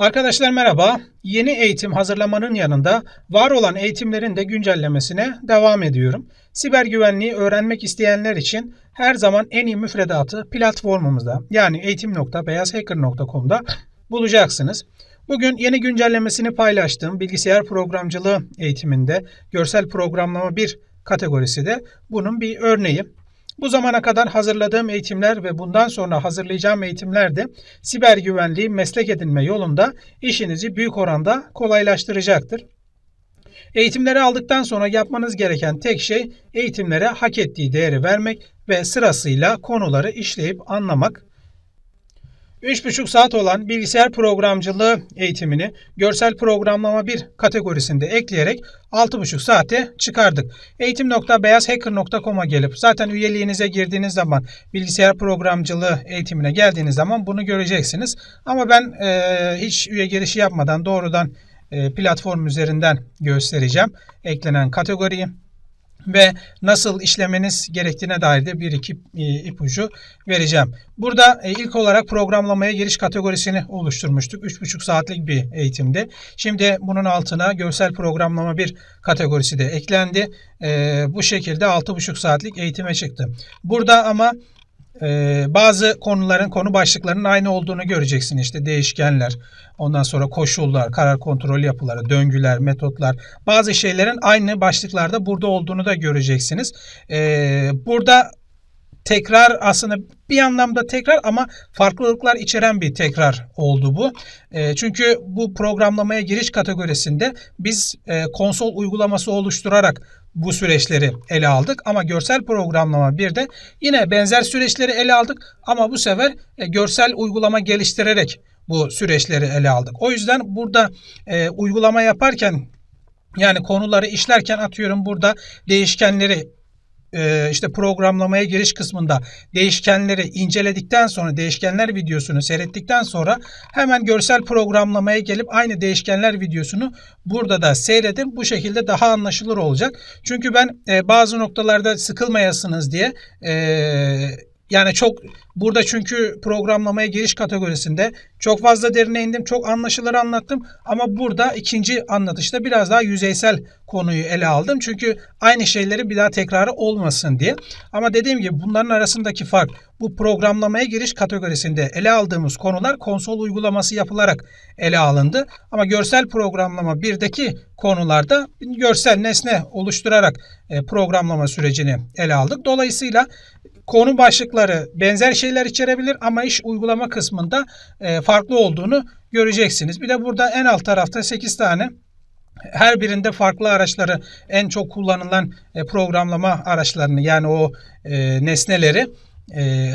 Arkadaşlar merhaba. Yeni eğitim hazırlamanın yanında var olan eğitimlerin de güncellemesine devam ediyorum. Siber güvenliği öğrenmek isteyenler için her zaman en iyi müfredatı platformumuzda yani eğitim.beyazhacker.com'da bulacaksınız. Bugün yeni güncellemesini paylaştığım bilgisayar programcılığı eğitiminde görsel programlama 1 kategorisi de bunun bir örneği. Bu zamana kadar hazırladığım eğitimler ve bundan sonra hazırlayacağım eğitimler de siber güvenliği meslek edinme yolunda işinizi büyük oranda kolaylaştıracaktır. Eğitimleri aldıktan sonra yapmanız gereken tek şey eğitimlere hak ettiği değeri vermek ve sırasıyla konuları işleyip anlamak. 3,5 saat olan bilgisayar programcılığı eğitimini görsel programlama 1 kategorisinde ekleyerek 6,5 saate çıkardık. Eğitim.beyazhacker.com'a gelip zaten üyeliğinize girdiğiniz zaman bilgisayar programcılığı eğitimine geldiğiniz zaman bunu göreceksiniz. Ama ben e, hiç üye girişi yapmadan doğrudan e, platform üzerinden göstereceğim eklenen kategoriyi ve nasıl işlemeniz gerektiğine dair de bir iki e, ipucu vereceğim. Burada e, ilk olarak programlamaya giriş kategorisini oluşturmuştuk. 3,5 saatlik bir eğitimde. Şimdi bunun altına görsel programlama bir kategorisi de eklendi. E, bu şekilde 6,5 saatlik eğitime çıktı. Burada ama ee, bazı konuların konu başlıklarının aynı olduğunu göreceksin işte değişkenler ondan sonra koşullar karar kontrol yapıları döngüler metotlar bazı şeylerin aynı başlıklarda burada olduğunu da göreceksiniz ee, burada tekrar aslında bir anlamda tekrar ama farklılıklar içeren bir tekrar oldu bu. E, çünkü bu programlamaya giriş kategorisinde biz e, konsol uygulaması oluşturarak bu süreçleri ele aldık ama görsel programlama bir de yine benzer süreçleri ele aldık ama bu sefer e, görsel uygulama geliştirerek bu süreçleri ele aldık. O yüzden burada e, uygulama yaparken yani konuları işlerken atıyorum burada değişkenleri e, işte programlamaya giriş kısmında değişkenleri inceledikten sonra değişkenler videosunu seyrettikten sonra hemen görsel programlamaya gelip aynı değişkenler videosunu burada da seyredin. Bu şekilde daha anlaşılır olacak. Çünkü ben e, bazı noktalarda sıkılmayasınız diye e, yani çok burada çünkü programlamaya giriş kategorisinde çok fazla derine indim. Çok anlaşılır anlattım. Ama burada ikinci anlatışta biraz daha yüzeysel konuyu ele aldım. Çünkü aynı şeyleri bir daha tekrarı olmasın diye. Ama dediğim gibi bunların arasındaki fark bu programlamaya giriş kategorisinde ele aldığımız konular konsol uygulaması yapılarak ele alındı. Ama görsel programlama birdeki konularda görsel nesne oluşturarak e, programlama sürecini ele aldık. Dolayısıyla konu başlıkları benzer şeyler içerebilir ama iş uygulama kısmında e, farklı olduğunu göreceksiniz. Bir de burada en alt tarafta 8 tane her birinde farklı araçları en çok kullanılan e, programlama araçlarını yani o e, nesneleri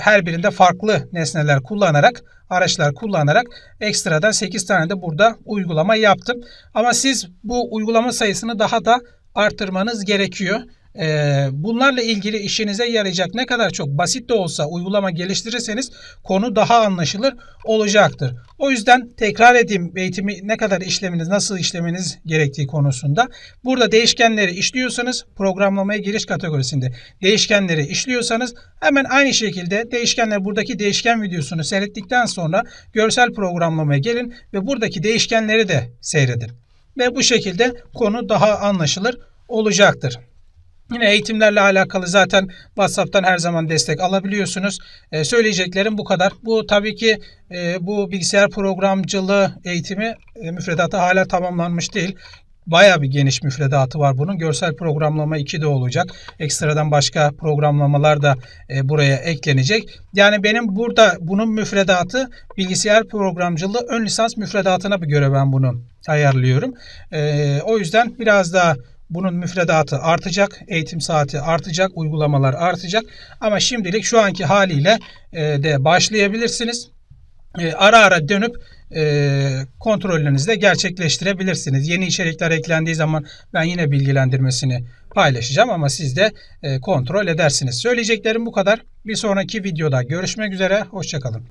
her birinde farklı nesneler kullanarak araçlar kullanarak ekstradan 8 tane de burada uygulama yaptım. Ama siz bu uygulama sayısını daha da artırmanız gerekiyor. Ee, bunlarla ilgili işinize yarayacak ne kadar çok basit de olsa uygulama geliştirirseniz konu daha anlaşılır olacaktır. O yüzden tekrar edeyim eğitimi ne kadar işleminiz, nasıl işlemeniz gerektiği konusunda. Burada değişkenleri işliyorsanız programlamaya giriş kategorisinde değişkenleri işliyorsanız hemen aynı şekilde değişkenler buradaki değişken videosunu seyrettikten sonra görsel programlamaya gelin ve buradaki değişkenleri de seyredin. Ve bu şekilde konu daha anlaşılır olacaktır. Yine eğitimlerle alakalı zaten WhatsApp'tan her zaman destek alabiliyorsunuz. Ee, söyleyeceklerim bu kadar. Bu tabii ki e, bu bilgisayar programcılığı eğitimi e, müfredatı hala tamamlanmış değil. Bayağı bir geniş müfredatı var bunun. Görsel programlama 2 de olacak. Ekstradan başka programlamalar da e, buraya eklenecek. Yani benim burada bunun müfredatı bilgisayar programcılığı ön lisans müfredatına bir göre ben bunu ayarlıyorum. E, o yüzden biraz daha bunun müfredatı artacak, eğitim saati artacak, uygulamalar artacak. Ama şimdilik şu anki haliyle e, de başlayabilirsiniz. E, ara ara dönüp e, de gerçekleştirebilirsiniz. Yeni içerikler eklendiği zaman ben yine bilgilendirmesini paylaşacağım ama siz de kontrol edersiniz. Söyleyeceklerim bu kadar. Bir sonraki videoda görüşmek üzere. Hoşçakalın.